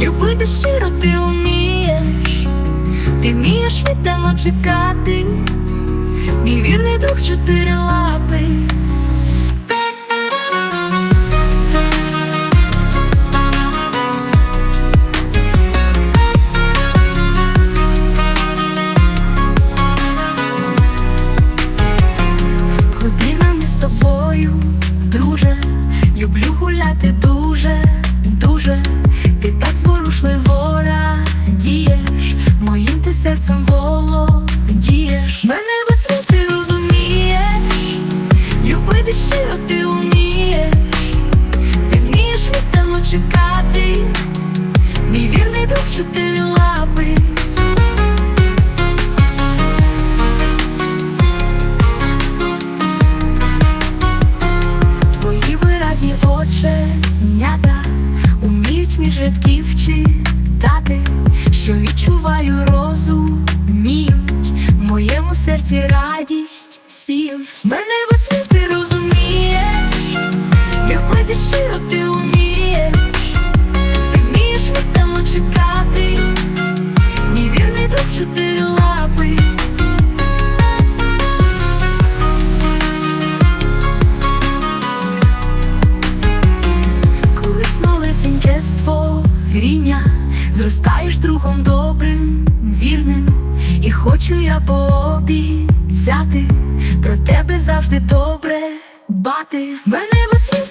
Любити щиро ти вмієш, ти вмієш віддано чекати, мій вірний друг чотири лапи. Годинами з тобою, друже, люблю гуляти дуже, серцем володієш. Мене без слів ти розумієш, любити щиро ти вмієш, ти вмієш віддано чекати, мій вірний друг чотири лапи. Твої виразні оченята уміють між читати, що відчуваю розуміють, в моєму серці радість сіють. Мене без Зростаєш другом добрим, вірним, і хочу я пообіцяти про тебе завжди добре бати. Мене без